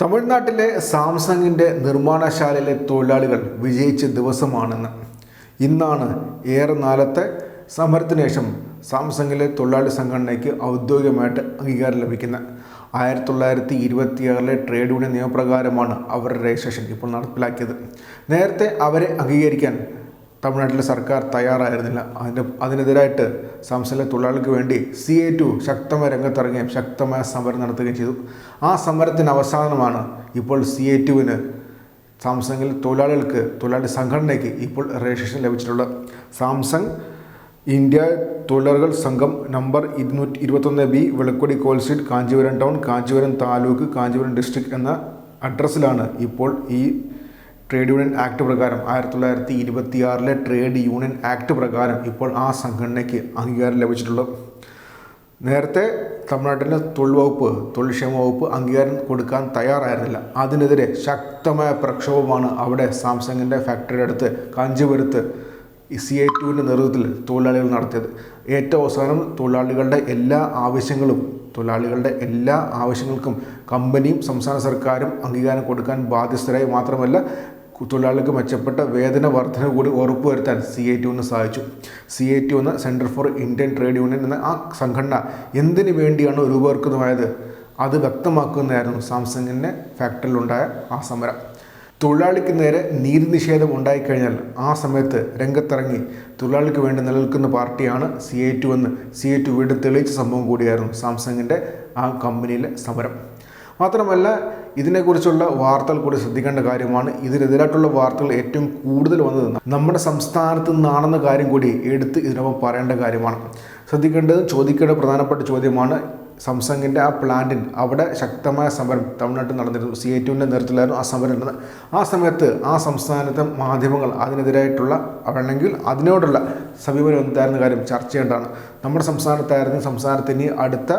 തമിഴ്നാട്ടിലെ സാംസങ്ങിന്റെ നിർമ്മാണശാലയിലെ തൊഴിലാളികൾ വിജയിച്ച ദിവസമാണെന്ന്. ഇന്നാണ് ഏറെ നാലത്തെ സമരത്തിന് ശേഷം സാംസങ്ങിലെ തൊഴിലാളി സംഘടനയ്ക്ക് ഔദ്യോഗികമായിട്ട് അംഗീകാരം ലഭിക്കുന്നത് ആയിരത്തി തൊള്ളായിരത്തി ഇരുപത്തിയാറിലെ ട്രേഡ് യൂണിയൻ നിയമപ്രകാരമാണ് അവരുടെ രജിസ്ട്രേഷൻ ഇപ്പോൾ നടപ്പിലാക്കിയത്. നേരത്തെ അവരെ അംഗീകരിക്കാൻ തമിഴ്നാട്ടിലെ സർക്കാർ തയ്യാറായിരുന്നില്ല. അതിന്റെ അതിനെതിരായിട്ട് സംസ്ഥാന തൊഴിലാളികൾക്ക് വേണ്ടി സി എ ടു ശക്തമായ രംഗത്തിറങ്ങുകയും ശക്തമായ സമരം നടത്തുകയും ചെയ്തു. ആ സമരത്തിന് അവസാനമാണ് ഇപ്പോൾ സി എ ടുവിന് സാംസങ്ങിൽ തൊഴിലാളികൾക്ക് തൊഴിലാളി സംഘടനയ്ക്ക് ഇപ്പോൾ രജിസ്ട്രേഷൻ ലഭിച്ചിട്ടുള്ളത്. സാംസങ് ഇന്ത്യ തൊഴിലാളികൾ സംഘം നമ്പർ ഇരുന്നൂറ്റി ഇരുപത്തൊന്ന് B Vilakkudi call street Kanchipuram town Kanchipuram taluk Kanchipuram district എന്ന അഡ്രസ്സിലാണ് ഇപ്പോൾ ഈ ട്രേഡ് യൂണിയൻ ആക്ട് പ്രകാരം ആയിരത്തി തൊള്ളായിരത്തി ഇരുപത്തിയാറിലെ ട്രേഡ് യൂണിയൻ ആക്ട് പ്രകാരം ഇപ്പോൾ ആ സംഘടനയ്ക്ക് അംഗീകാരം ലഭിച്ചിട്ടുള്ളത്. നേരത്തെ തമിഴ്നാട്ടിലെ തൊഴിൽ വകുപ്പ് തൊഴിൽക്ഷേമ വകുപ്പ് അംഗീകാരം കൊടുക്കാൻ തയ്യാറായിരുന്നില്ല. അതിനെതിരെ ശക്തമായ പ്രക്ഷോഭമാണ് അവിടെ സാംസങ്ങിന്റെ ഫാക്ടറിയുടെ അടുത്ത് കാഞ്ചീപുരത്ത് സി ഐ ടുവിന്റെ നേതൃത്വത്തിൽ തൊഴിലാളികൾ നടത്തിയത്. ഏറ്റവും അവസാനം തൊഴിലാളികളുടെ എല്ലാ ആവശ്യങ്ങളും തൊഴിലാളികളുടെ എല്ലാ ആവശ്യങ്ങൾക്കും കമ്പനിയും സംസ്ഥാന സർക്കാരും അംഗീകാരം കൊടുക്കാൻ ബാധ്യസ്ഥരായി മാത്രമല്ല തൊഴിലാളികൾക്ക് മെച്ചപ്പെട്ട വേതന വർധന കൂടി ഉറപ്പുവരുത്താൻ സി ഐ ഒന്ന് സാധിച്ചു സി ഐ ടി എന്ന centre for Indian trade union എന്ന ആ സംഘടന എന്തിനു വേണ്ടിയാണ് രൂപീകൃതമായത് അത് വ്യക്തമാക്കുന്നതായിരുന്നു സാംസങ്ങിന്റെ ഫാക്ടറിയിലുണ്ടായ ആ സമരം. തൊഴിലാളിക്ക് നേരെ നീതി നിഷേധം ഉണ്ടായിക്കഴിഞ്ഞാൽ ആ സമയത്ത് രംഗത്തിറങ്ങി തൊഴിലാളിക്ക് വേണ്ടി നിലനിൽക്കുന്ന പാർട്ടിയാണ് സി ഐ ടു എന്ന് സി ഐ ടു വീണ്ടും തെളിയിച്ച സംഭവം കൂടിയായിരുന്നു സാംസങ്ങിന്റെ ആ കമ്പനിയിലെ സമരം. മാത്രമല്ല ഇതിനെക്കുറിച്ചുള്ള വാർത്തകൾ കൂടി ശ്രദ്ധിക്കേണ്ട കാര്യമാണ്. ഇതിനെതിരായിട്ടുള്ള വാർത്തകൾ ഏറ്റവും കൂടുതൽ വന്നത് നമ്മുടെ സംസ്ഥാനത്ത് നിന്നാണെന്ന കാര്യം കൂടി എടുത്ത് ഇതിനൊപ്പം പറയേണ്ട കാര്യമാണ്. ശ്രദ്ധിക്കേണ്ടത് ചോദിക്കേണ്ട പ്രധാനപ്പെട്ട ചോദ്യമാണ് സംസങ്ങിന്റെ ആ പ്ലാന്റിൽ അവിടെ ശക്തമായ സമരം തമിഴ്നാട്ടിൽ നടന്നിരുന്നു. സി ഐ ടുവിന്റെ നേതൃത്വത്തിലായിരുന്നു ആ സമരം നടന്നത്. ആ സമയത്ത് ആ സംസ്ഥാനത്തെ മാധ്യമങ്ങൾ അതിനെതിരായിട്ടുള്ള അല്ലെങ്കിൽ അതിനോടുള്ള സമീപനം എന്തായിരുന്ന കാര്യം ചർച്ച ചെയ്യേണ്ടതാണ്. നമ്മുടെ സംസ്ഥാനത്തായിരുന്നു സംസ്ഥാനത്തിന് അടുത്ത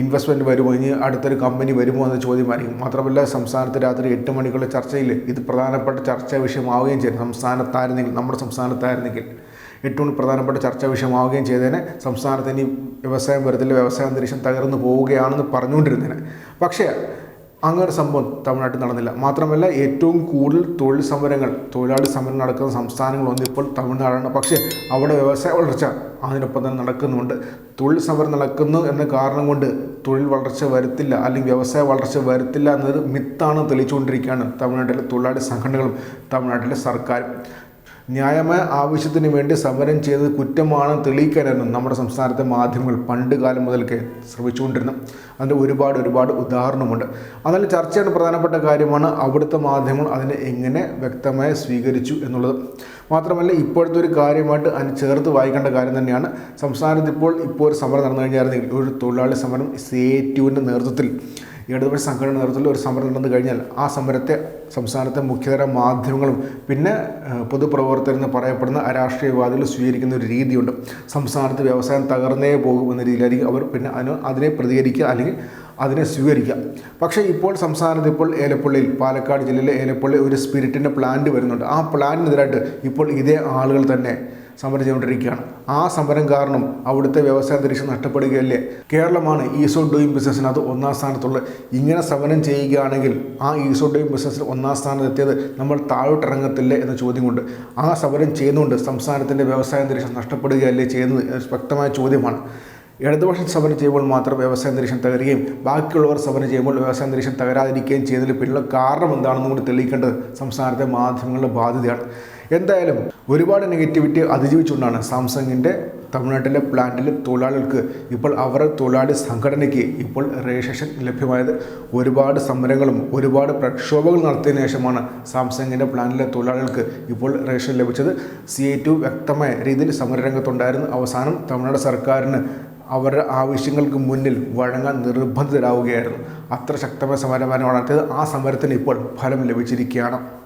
ഇൻവെസ്റ്റ്മെന്റ് വരുമോ? ഇനി അടുത്തൊരു കമ്പനി വരുമോ എന്ന ചോദ്യമായിരിക്കും മാത്രമല്ല സംസ്ഥാനത്ത് രാത്രി എട്ട് മണിക്കുള്ള ചർച്ചയിൽ ഇത് പ്രധാനപ്പെട്ട ചർച്ചാ വിഷയമാവുകയും ചെയ്യും സംസ്ഥാനത്തായിരുന്നെങ്കിൽ നമ്മുടെ സംസ്ഥാനത്തായിരുന്നെങ്കിൽ ഏറ്റവും പ്രധാനപ്പെട്ട ചർച്ചാ വിഷയമാവുകയും ചെയ്തതിന് സംസ്ഥാനത്ത് ഇനി വ്യവസായം വരത്തില്ല വ്യവസായ അന്തരീക്ഷം തകർന്നു പോവുകയാണെന്ന് പറഞ്ഞുകൊണ്ടിരുന്നതിന് പക്ഷേ അങ്ങനെ സംഭവം തമിഴ്നാട്ടിൽ നടന്നില്ല. മാത്രമല്ല ഏറ്റവും കൂടുതൽ തൊഴിൽ സമരങ്ങൾ തൊഴിലാളി സമരം നടക്കുന്ന സംസ്ഥാനങ്ങളൊന്നും ഇപ്പോൾ തമിഴ്നാടാണ്. പക്ഷേ അവിടെ വ്യവസായ വളർച്ച അതിനൊപ്പം തന്നെ നടക്കുന്നുണ്ട്. തൊഴിൽ സമരം നടക്കുന്നു എന്ന കാരണം കൊണ്ട് തൊഴിൽ വളർച്ച വരുത്തില്ല അല്ലെങ്കിൽ വ്യവസായ വളർച്ച വരുത്തില്ല എന്നത് മിത്താണ് തെളിയിച്ചുകൊണ്ടിരിക്കുകയാണ് തമിഴ്നാട്ടിലെ തൊഴിലാളി സംഘടനകളും തമിഴ്നാട്ടിലെ സർക്കാരും. ന്യായമായ ആവശ്യത്തിന് വേണ്ടി സമരം ചെയ്തത് കുറ്റമാണ് തെളിയിക്കാനായിരുന്നു നമ്മുടെ സംസ്ഥാനത്തെ മാധ്യമങ്ങൾ പണ്ട് കാലം മുതൽക്കേ ശ്രമിച്ചുകൊണ്ടിരുന്നു അതിന്റെ ഒരുപാട് ഒരുപാട് ഉദാഹരണമുണ്ട്. അതിൽ ചർച്ച പ്രധാനപ്പെട്ട കാര്യമാണ് അവിടുത്തെ മാധ്യമങ്ങൾ അതിനെ എങ്ങനെ വ്യക്തമായി സ്വീകരിച്ചു എന്നുള്ളത്. മാത്രമല്ല ഇപ്പോഴത്തെ ഒരു കാര്യമായിട്ട് അതിന് ചേർത്ത് വായിക്കേണ്ട കാര്യം തന്നെയാണ്. സംസ്ഥാനത്ത് ഇപ്പോൾ ഇപ്പോൾ ഒരു സമരം നടന്നു കഴിഞ്ഞായിരുന്നെങ്കിൽ ഒരു തൊഴിലാളി സമരം സി എ ടുവിന്റെ നേതൃത്വത്തിൽ ഇടതുപക്ഷ സംഘടന നേതൃത്വത്തിൽ ഒരു സമരം നടന്നു കഴിഞ്ഞാൽ ആ സമരത്തെ സംസ്ഥാനത്തെ മുഖ്യതര മാധ്യമങ്ങളും പിന്നെ പൊതുപ്രവർത്തകരെന്ന് പറയപ്പെടുന്ന രാഷ്ട്രീയവാദികൾ സ്വീകരിക്കുന്ന ഒരു രീതിയുണ്ട്. സംസ്ഥാനത്ത് വ്യവസായം തകർന്നേ പോകും എന്ന രീതിയിലായിരിക്കും അവർ പിന്നെ അതിന് അതിനെ പ്രതികരിക്കുക അല്ലെങ്കിൽ അതിനെ സ്വീകരിക്കുക. പക്ഷേ ഇപ്പോൾ സംസ്ഥാനത്ത് ഇപ്പോൾ ഏലപ്പള്ളിയിൽ പാലക്കാട് ജില്ലയിലെ ഏലപ്പള്ളി ഒരു സ്പിരിറ്റിന്റെ പ്ലാന്റ് വരുന്നുണ്ട്. ആ പ്ലാന്റിനെതിരായിട്ട് ഇപ്പോൾ ഇതേ ആളുകൾ തന്നെ സമരം ചെയ്തുകൊണ്ടിരിക്കുകയാണ്. ആ സമരം കാരണം അവിടുത്തെ വ്യവസായ അന്തരീക്ഷം നഷ്ടപ്പെടുകയല്ലേ? കേരളമാണ് ഈസോ ഡൂയിങ് ബിസിനസ്സിനകത്ത് ഒന്നാം സ്ഥാനത്തുള്ളത്. ഇങ്ങനെ സമരം ചെയ്യുകയാണെങ്കിൽ ആ ഈസോ ഡൂയിങ് ബിസിനസ്സിൽ ഒന്നാം സ്ഥാനത്ത് എത്തിയത് നമ്മൾ താഴോട്ടിറങ്ങത്തില്ലേ എന്ന ചോദ്യം കൊണ്ട് ആ സമരം ചെയ്യുന്നുണ്ട് സംസ്ഥാനത്തിന്റെ വ്യവസായ അന്തരീക്ഷം നഷ്ടപ്പെടുകയല്ലേ ചെയ്യുന്നത്? വ്യക്തമായ ചോദ്യമാണ്. ഇടതുപക്ഷം സമരം ചെയ്യുമ്പോൾ മാത്രം വ്യവസായ അന്തരീക്ഷം തകരുകയും ബാക്കിയുള്ളവർ സമരം ചെയ്യുമ്പോൾ വ്യവസായ അന്തരീക്ഷം തകരാതിരിക്കുകയും ചെയ്തതിൽ പിന്നിലുള്ള കാരണം എന്താണെന്ന് കൂടി തെളിയിക്കേണ്ടത് സംസ്ഥാനത്തെ മാധ്യമങ്ങളുടെ ബാധ്യതയാണ്. എന്തായാലും ഒരുപാട് നെഗറ്റിവിറ്റി അതിജീവിച്ചുകൊണ്ടാണ് സാംസങ്ങിന്റെ തമിഴ്നാട്ടിലെ പ്ലാന്റിലെ തൊഴിലാളികൾക്ക് ഇപ്പോൾ അവരുടെ തൊഴിലാളി സംഘടനയ്ക്ക് ഇപ്പോൾ രജിസ്ട്രേഷൻ ലഭ്യമായത്. ഒരുപാട് സമരങ്ങളും ഒരുപാട് പ്രക്ഷോഭങ്ങൾ നടത്തിയതിനു ശേഷമാണ് സാംസങ്ങിന്റെ പ്ലാന്റിലെ തൊഴിലാളികൾക്ക് ഇപ്പോൾ രജിസ്ട്രേഷൻ ലഭിച്ചത്. സി ഐ വ്യക്തമായ രീതിയിൽ സമരരംഗത്തുണ്ടായിരുന്നു. അവസാനം തമിഴ്നാട് സർക്കാരിന് അവരുടെ ആവശ്യങ്ങൾക്ക് മുന്നിൽ വഴങ്ങാൻ നിർബന്ധിതരാവുകയായിരുന്നു. അത്ര ശക്തമായ നടത്തിയത്. ആ സമരത്തിന് ഇപ്പോൾ ഫലം ലഭിച്ചിരിക്കുകയാണ്.